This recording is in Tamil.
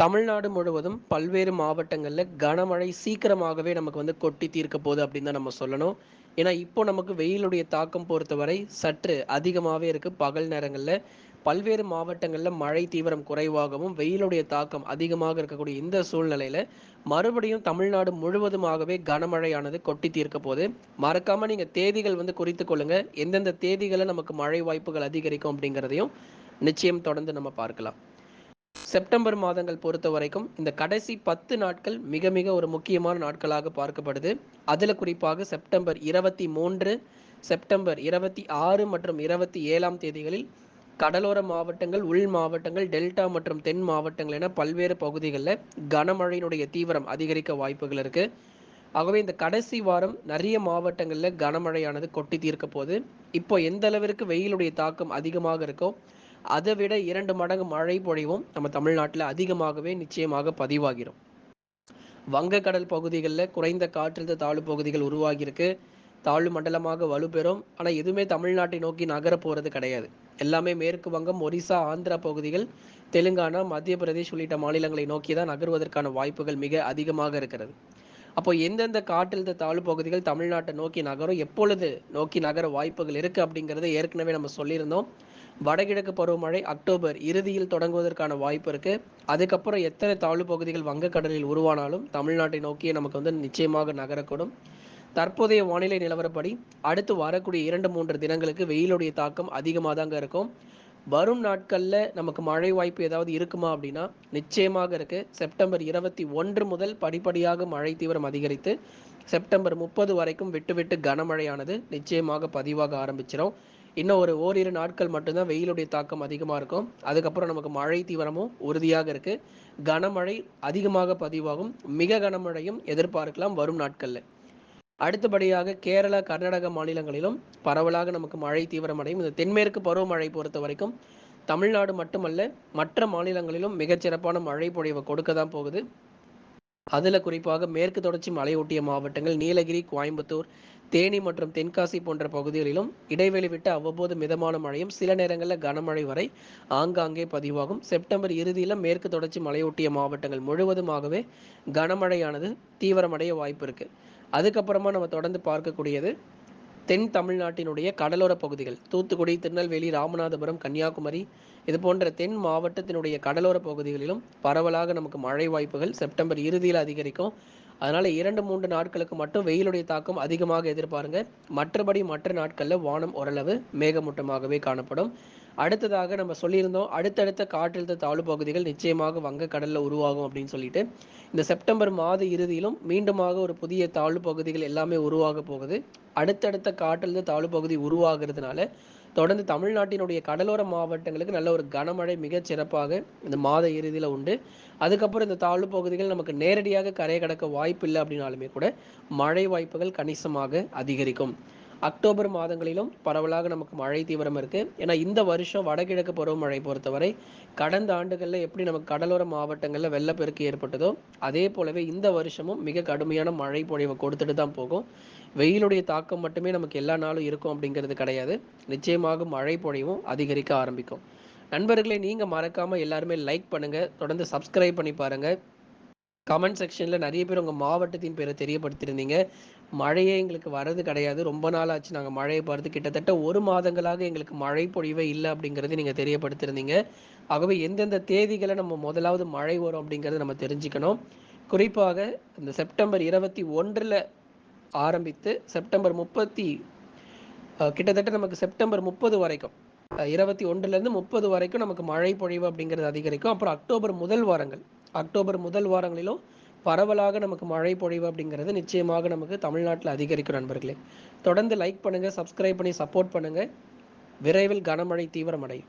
தமிழ்நாடு முழுவதும் பல்வேறு மாவட்டங்களில் கனமழை சீக்கிரமாகவே நமக்கு வந்து கொட்டி தீர்க்க போகுது அப்படின்னு தான் நம்ம சொல்லணும். ஏன்னா இப்போ நமக்கு வெயிலுடைய தாக்கம் பொறுத்தவரை சற்று அதிகமாகவே இருக்குது பகல் நேரங்களில் பல்வேறு மாவட்டங்களில் மழை தீவிரம் குறைவாகவும் வெயிலுடைய தாக்கம் அதிகமாக இருக்கக்கூடிய இந்த சூழ்நிலையில் மறுபடியும் தமிழ்நாடு முழுவதுமாகவே கனமழையானது கொட்டி தீர்க்க போது மறக்காமல் நீங்கள் தேதிகள் வந்து குறித்து கொள்ளுங்க. எந்தெந்த தேதிகளை நமக்கு மழை வாய்ப்புகள் அதிகரிக்கும் அப்படிங்கிறதையும் நிச்சயம் தொடர்ந்து நம்ம பார்க்கலாம். செப்டம்பர் மாதங்கள் பொறுத்த வரைக்கும் இந்த கடைசி பத்து நாட்கள் மிக மிக ஒரு முக்கியமான நாட்களாக பார்க்கப்படுது. அதில் குறிப்பாக செப்டம்பர் இருபத்தி மூன்று செப்டம்பர் இருபத்தி ஆறு மற்றும் இருபத்தி ஏழாம் தேதிகளில் கடலோர மாவட்டங்கள் உள் மாவட்டங்கள் டெல்டா மற்றும் தென் மாவட்டங்கள் என பல்வேறு பகுதிகளில் கனமழையினுடைய தீவிரம் அதிகரிக்க வாய்ப்புகள் இருக்கு. ஆகவே இந்த கடைசி வாரம் நிறைய மாவட்டங்களில் கனமழையானது கொட்டி தீர்க்க போகுது. இப்போ எந்த அளவிற்கு வெயிலுடைய தாக்கம் அதிகமாக இருக்கோ அதை விட இரண்டு மடங்கு மழை பொழிவும் நம்ம தமிழ்நாட்டில் அதிகமாகவே நிச்சயமாக பதிவாகிடும் வங்கக்கடல் பகுதிகளில் குறைந்த காற்றழுத்த தாழ்வு பகுதிகள் உருவாகியிருக்கு. தாழ்வு மண்டலமாக வலுப்பெறும். ஆனால் எதுவுமே தமிழ்நாட்டை நோக்கி நகர போகிறது கிடையாது. எல்லாமே மேற்கு வங்கம் ஒரிசா ஆந்திரா பகுதிகள் தெலுங்கானா மத்திய பிரதேஷ் உள்ளிட்ட மாநிலங்களை நோக்கி தான் நகர்வதற்கான வாய்ப்புகள் மிக அதிகமாக இருக்கிறது. அப்போ எந்தெந்த காற்றழுத்த தாழ்வு பகுதிகள் தமிழ்நாட்டை நோக்கி நகரும்? எப்பொழுது நோக்கி நகர வாய்ப்புகள் இருக்குது அப்படிங்கிறத ஏற்கனவே நம்ம சொல்லியிருந்தோம். வடகிழக்கு பருவமழை அக்டோபர் இறுதியில் தொடங்குவதற்கான வாய்ப்பு இருக்கு. அதுக்கப்புறம் எத்தனை தாழ்வு பகுதிகள் வங்கக்கடலில் உருவானாலும் தமிழ்நாட்டை நோக்கியே நமக்கு வந்து நிச்சயமாக நகரக்கூடும். தற்போதைய வானிலை நிலவரப்படி அடுத்து வரக்கூடிய இரண்டு மூன்று தினங்களுக்கு வெயிலுடைய தாக்கம் அதிகமாக தாங்க இருக்கும். வரும் நாட்களில் நமக்கு மழை வாய்ப்பு ஏதாவது இருக்குமா அப்படின்னா நிச்சயமாக இருக்குது செப்டம்பர் இருபத்தி ஒன்று முதல் படிப்படியாக மழை தீவிரம் அதிகரித்து செப்டம்பர் முப்பது வரைக்கும் விட்டு விட்டு கனமழையானது நிச்சயமாக பதிவாக ஆரம்பிச்சிடும் இன்னும் ஒரு ஓரிரு நாட்கள் மட்டும்தான் வெயிலுடைய தாக்கம் அதிகமாக இருக்கும். அதுக்கப்புறம் நமக்கு மழை தீவிரமும் உறுதியாக இருக்குது கனமழை அதிகமாக பதிவாகும். மிக கனமழையும் எதிர்பார்க்கலாம் வரும் நாட்களில். அடுத்தபடியாக கேரளா கர்நாடக மாநிலங்களிலும் பரவலாக நமக்கு மழை தீவிரமடையும். இந்த தென்மேற்கு பருவமழை பொறுத்த வரைக்கும் தமிழ்நாடு மட்டுமல்ல மற்ற மாநிலங்களிலும் மிகச்சிறப்பான மழை பொழிவை கொடுக்க தான் போகுது. அதில் குறிப்பாக மேற்கு தொடர்ச்சி மலையொட்டிய மாவட்டங்கள் நீலகிரி கோயம்புத்தூர் தேனி மற்றும் தென்காசி போன்ற பகுதிகளிலும் இடைவெளி விட்டு அவ்வப்போது மிதமான மழையும் சில நேரங்களில் கனமழை வரை ஆங்காங்கே பதிவாகும். செப்டம்பர் இறுதியில் மேற்கு தொடர்ச்சி மலையொட்டிய மாவட்டங்கள் முழுவதுமாகவே கனமழையானது தீவிரமடைய வாய்ப்பு இருக்கு. அதுக்கப்புறமா நம்ம தொடர்ந்து பார்க்கக்கூடியது தென் தமிழ்நாட்டினுடைய கடலோர பகுதிகள். தூத்துக்குடி திருநெல்வேலி ராமநாதபுரம் கன்னியாகுமரி இது போன்ற தென் மாவட்டத்தினுடைய கடலோர பகுதிகளிலும் பரவலாக நமக்கு மழை வாய்ப்புகள் செப்டம்பர் இறுதியில் அதிகரிக்கும். அதனால் இரண்டு மூன்று நாட்களுக்கு மட்டும் வெயிலுடைய தாக்கம் அதிகமாக எதிர்பாருங்க. மற்றபடி மற்ற நாட்களில் வானம் ஓரளவு மேகமூட்டமாகவே காணப்படும். அடுத்ததாக நம்ம சொல்லியிருந்தோம் அடுத்தடுத்த காற்றழுத்த தாழ்வு பகுதிகள் நிச்சயமாக வங்கக்கடலில் உருவாகும் அப்படின்னு சொல்லிட்டு. இந்த செப்டம்பர் மாத இறுதியிலும் மீண்டுமாக ஒரு புதிய தாழ்வு பகுதிகள் எல்லாமே உருவாக போகுது. அடுத்தடுத்த காற்றழுத்த தாழ்வு பகுதி உருவாகிறதுனால தொடர்ந்து தமிழ்நாட்டினுடைய கடலோர மாவட்டங்களுக்கு நல்ல ஒரு கனமழை மிகச் சிறப்பாக இந்த மாத இறுதியில் உண்டு. அதுக்கப்புறம் இந்த தாழ்வு பகுதிகள் நமக்கு நேரடியாக கரையை கடக்க வாய்ப்பு இல்லை அப்படின்னாலுமே கூட மழை வாய்ப்புகள் கணிசமாக அதிகரிக்கும். அக்டோபர் மாதங்களிலும் பரவலாக நமக்கு மழை தீவிரம் இருக்குது ஏன்னா இந்த வருஷம் வடகிழக்கு பருவமழை பொறுத்தவரை கடந்த ஆண்டுகளில் எப்படி நமக்கு கடலோர மாவட்டங்களில் வெள்ளப்பெருக்கு ஏற்பட்டதோ அதே போலவே இந்த வருஷமும் மிக கடுமையான மழை பொழிவை கொடுத்துட்டு தான் போகும். வெயிலுடைய தாக்கம் மட்டுமே நமக்கு எல்லா நாளும் இருக்கும் அப்படிங்கிறது கிடையாது. நிச்சயமாக மழை பொழிவும் அதிகரிக்க ஆரம்பிக்கும். நண்பர்களே நீங்கள் மறக்காமல் எல்லாருமே லைக் பண்ணுங்கள் தொடர்ந்து சப்ஸ்கிரைப் பண்ணி பாருங்கள் கமெண்ட் செக்ஷனில் நிறைய பேர் உங்கள் மாவட்டத்தின் பேரை தெரியப்படுத்தியிருந்தீங்க. மழையே எங்களுக்கு வர்றது கிடையாது. ரொம்ப நாள் ஆச்சு நாங்கள் மழையை பார்த்து. கிட்டத்தட்ட ஒரு மாதங்களாக எங்களுக்கு மழை பொழிவே இல்லை அப்படிங்கிறது நீங்கள் தெரியப்படுத்தியிருந்தீங்க. ஆகவே எந்தெந்த தேதிகளை நம்ம முதலாவது மழை வரும் அப்படிங்கிறத நம்ம தெரிஞ்சுக்கணும். குறிப்பாக இந்த செப்டம்பர் இருபத்தி ஒன்றில் ஆரம்பித்து செப்டம்பர் முப்பத்தி கிட்டத்தட்ட நமக்கு செப்டம்பர் முப்பது வரைக்கும் இருபத்தி ஒன்றுலேருந்து முப்பது வரைக்கும் நமக்கு மழை பொழிவு அப்படிங்கிறது அதிகரிக்கும். அப்புறம் அக்டோபர் முதல் வாரங்கள் அக்டோபர் முதல் வாரங்களிலும் பரவலாக நமக்கு மழை பொழிவு அப்படிங்கிறது நிச்சயமாக நமக்கு தமிழ்நாட்டில் அதிகரிக்கும் நண்பர்களே. தொடர்ந்து லைக் பண்ணுங்கள் சப்ஸ்கிரைப் பண்ணி சப்போர்ட் பண்ணுங்கள் விரைவில் கனமழை தீவிரமடையும்.